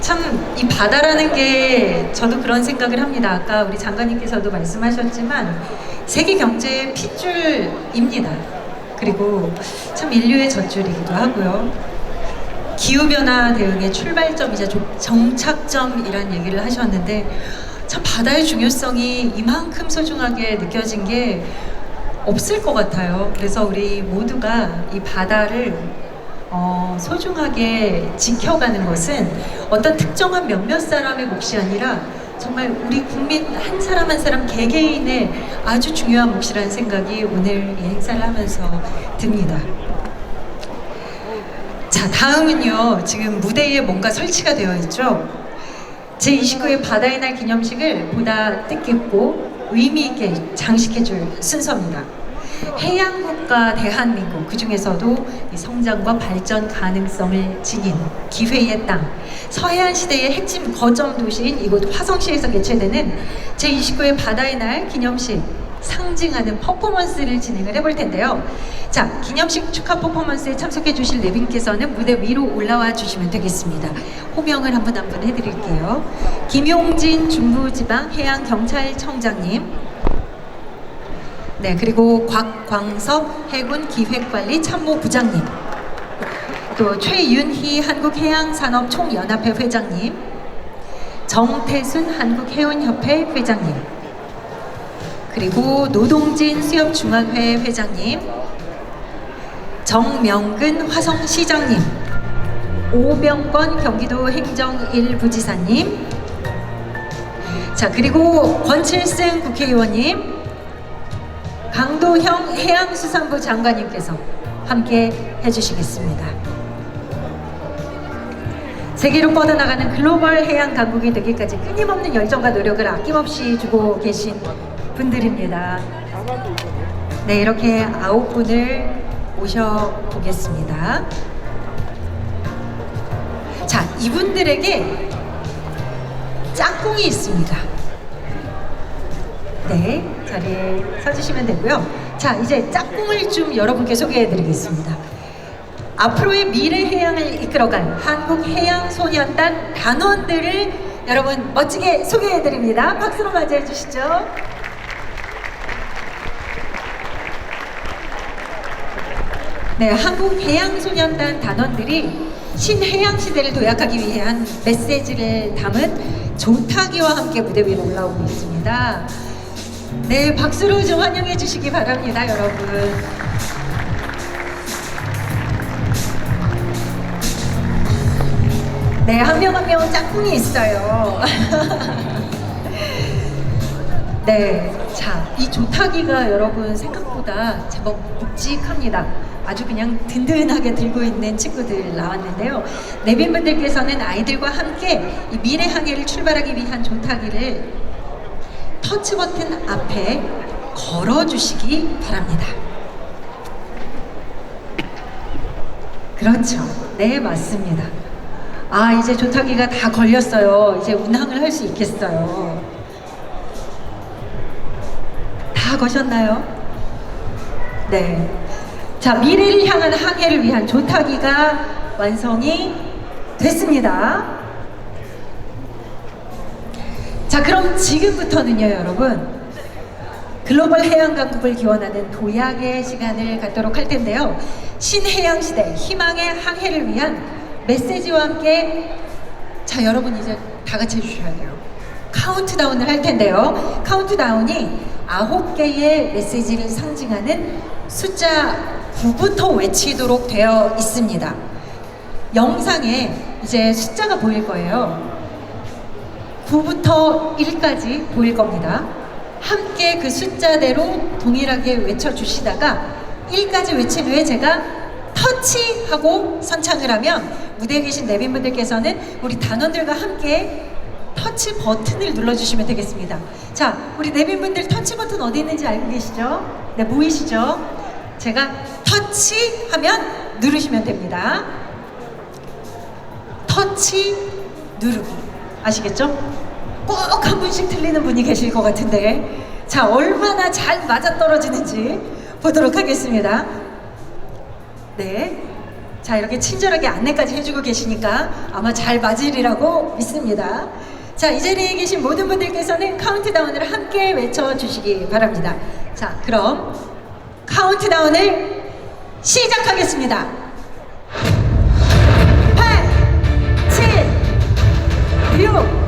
참 이 바다라는 게 저도 그런 생각을 합니다. 아까 우리 장관님께서도 말씀하셨지만 세계 경제의 핏줄입니다. 그리고 참 인류의 젖줄이기도 하고요. 기후변화 대응의 출발점이자 좀 정착점이란 얘기를 하셨는데 참 바다의 중요성이 이만큼 소중하게 느껴진 게 없을 것 같아요. 그래서 우리 모두가 이 바다를 어, 소중하게 지켜가는 것은 어떤 특정한 몇몇 사람의 몫이 아니라 정말 우리 국민 한 사람 한 사람 개개인의 아주 중요한 몫이라는 생각이 오늘 이 행사를 하면서 듭니다. 자, 다음은요. 지금 무대에 뭔가 설치가 되어 있죠. 제29회 바다의 날 기념식을 보다 뜻깊고 의미 있게 장식해 줄 순서입니다. 해양국가 대한민국 그 중에서도 이 성장과 발전 가능성을 지닌 기회의 땅 서해안 시대의 핵심 거점 도시인 이곳 화성시에서 개최되는 제29회 바다의 날 기념식 상징하는 퍼포먼스를 진행을 해볼 텐데요. 자, 기념식 축하 퍼포먼스에 참석해 주실 네 분께서는 무대 위로 올라와 주시면 되겠습니다. 호명을 한 분 한분 해드릴게요. 김용진 중부지방 해양경찰청장님, 네, 그리고 곽광섭 해군 기획관리 참모 부장님, 또 최윤희 한국해양산업총연합회 회장님, 정태순 한국해운협회 회장님, 그리고 노동진 수협중앙회 회장님, 정명근 화성시장님, 오병권 경기도 행정 1부지사님, 자 그리고 권칠승 국회의원님, 강도형 해양수산부 장관님께서 함께 해주시겠습니다. 세계로 뻗어나가는 글로벌 해양 강국이 되기까지 끊임없는 열정과 노력을 아낌없이 주고 계신 분들입니다. 네, 이렇게 아홉 분을 모셔보겠습니다. 자, 이분들에게 짝꿍이 있습니다. 네, 자리에 서주시면 되고요. 자, 이제 짝꿍을 좀 여러분께 소개해 드리겠습니다. 앞으로의 미래 해양을 이끌어갈 한국 해양 소년단 단원들을 여러분 멋지게 소개해 드립니다. 박수로 맞이해 주시죠. 네, 한국 해양소년단 단원들이 신해양 시대를 도약하기 위한 메시지를 담은 조타기와 함께 무대 위로 올라오고 있습니다. 네, 박수로 좀 환영해 주시기 바랍니다, 여러분. 네, 한 명 한 명 짝꿍이 있어요. 네, 자, 이 조타기가 여러분 생각보다 제법 묵직합니다. 아주 그냥 든든하게 들고 있는 친구들 나왔는데요. 내빈분들께서는 아이들과 함께 이 미래 항해를 출발하기 위한 조타기를 터치 버튼 앞에 걸어주시기 바랍니다. 그렇죠. 네, 맞습니다. 아, 이제 조타기가 다 걸렸어요. 이제 운항을 할 수 있겠어요. 다 거셨나요? 네. 자, 미래를 향한 항해를 위한 조타기가 완성이 됐습니다. 자, 그럼 지금부터는요, 여러분. 글로벌 해양 강국을 기원하는 도약의 시간을 갖도록 할 텐데요. 신해양 시대 희망의 항해를 위한 메시지와 함께 자, 여러분 이제 다 같이 해 주셔야 돼요. 카운트다운을 할 텐데요. 카운트다운이 아홉 개의 메시지를 상징하는 숫자 9부터 외치도록 되어 있습니다. 영상에 이제 숫자가 보일 거예요. 9부터 1까지 보일 겁니다. 함께 그 숫자대로 동일하게 외쳐주시다가 1까지 외친 후에 제가 터치하고 선창을 하면 무대에 계신 내빈분들께서는 우리 단원들과 함께 터치 버튼을 눌러주시면 되겠습니다. 자, 우리 내빈분들 터치 버튼 어디 있는지 알고 계시죠? 네, 보이시죠? 제가 터치하면 누르시면 됩니다. 터치 누르기. 아시겠죠? 꼭 한 분씩 틀리는 분이 계실 것 같은데. 자, 얼마나 잘 맞아 떨어지는지 보도록 하겠습니다. 네. 자, 이렇게 친절하게 안내까지 해주고 계시니까 아마 잘 맞으리라고 믿습니다. 자, 이 자리에 계신 모든 분들께서는 카운트다운을 함께 외쳐주시기 바랍니다. 자, 그럼 카운트다운을 시작하겠습니다. 7,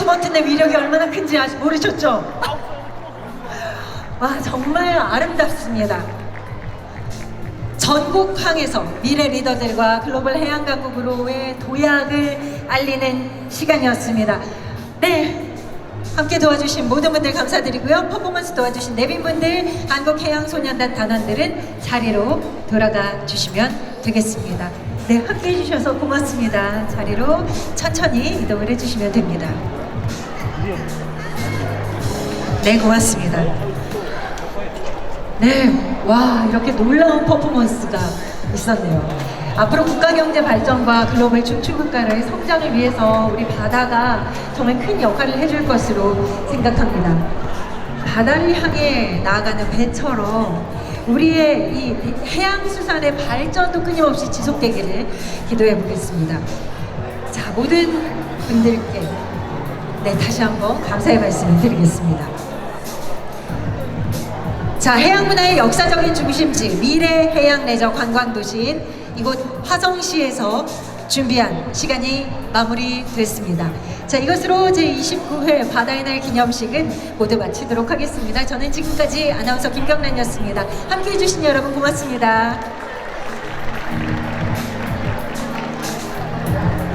50원트의 위력이 얼마나 큰지 아직 모르셨죠? 와 정말 아름답습니다. 전국항에서 미래 리더들과 글로벌 해양강국으로의 도약을 알리는 시간이었습니다. 네, 함께 도와주신 모든 분들 감사드리고요. 퍼포먼스 도와주신 내빈분들, 한국해양소년단 단원들은 자리로 돌아가 주시면 되겠습니다. 네, 함께 해주셔서 고맙습니다. 자리로 천천히 이동을 해주시면 됩니다. 네, 고맙습니다. 네, 와, 이렇게 놀라운 퍼포먼스가 있었네요. 앞으로 국가 경제 발전과 글로벌 춤춘 국가의 성장을 위해서 우리 바다가 정말 큰 역할을 해줄 것으로 생각합니다. 바다를 향해 나아가는 배처럼 우리의 이 해양수산의 발전도 끊임없이 지속되기를 기도해 보겠습니다. 자, 모든 분들께 네, 다시 한번 감사의 말씀을 드리겠습니다. 자, 해양 문화의 역사적인 중심지 미래 해양 레저 관광 도시인 이곳 화성시에서 준비한 시간이 마무리됐습니다. 자, 이것으로 제 29회 바다의 날 기념식은 모두 마치도록 하겠습니다. 저는 지금까지 아나운서 김경란이었습니다. 함께 해주신 여러분 고맙습니다.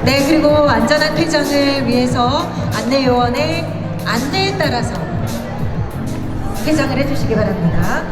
네, 그리고 안전한 퇴장을 위해서 안내요원의 안내에 따라서 퇴장을 해주시기 바랍니다.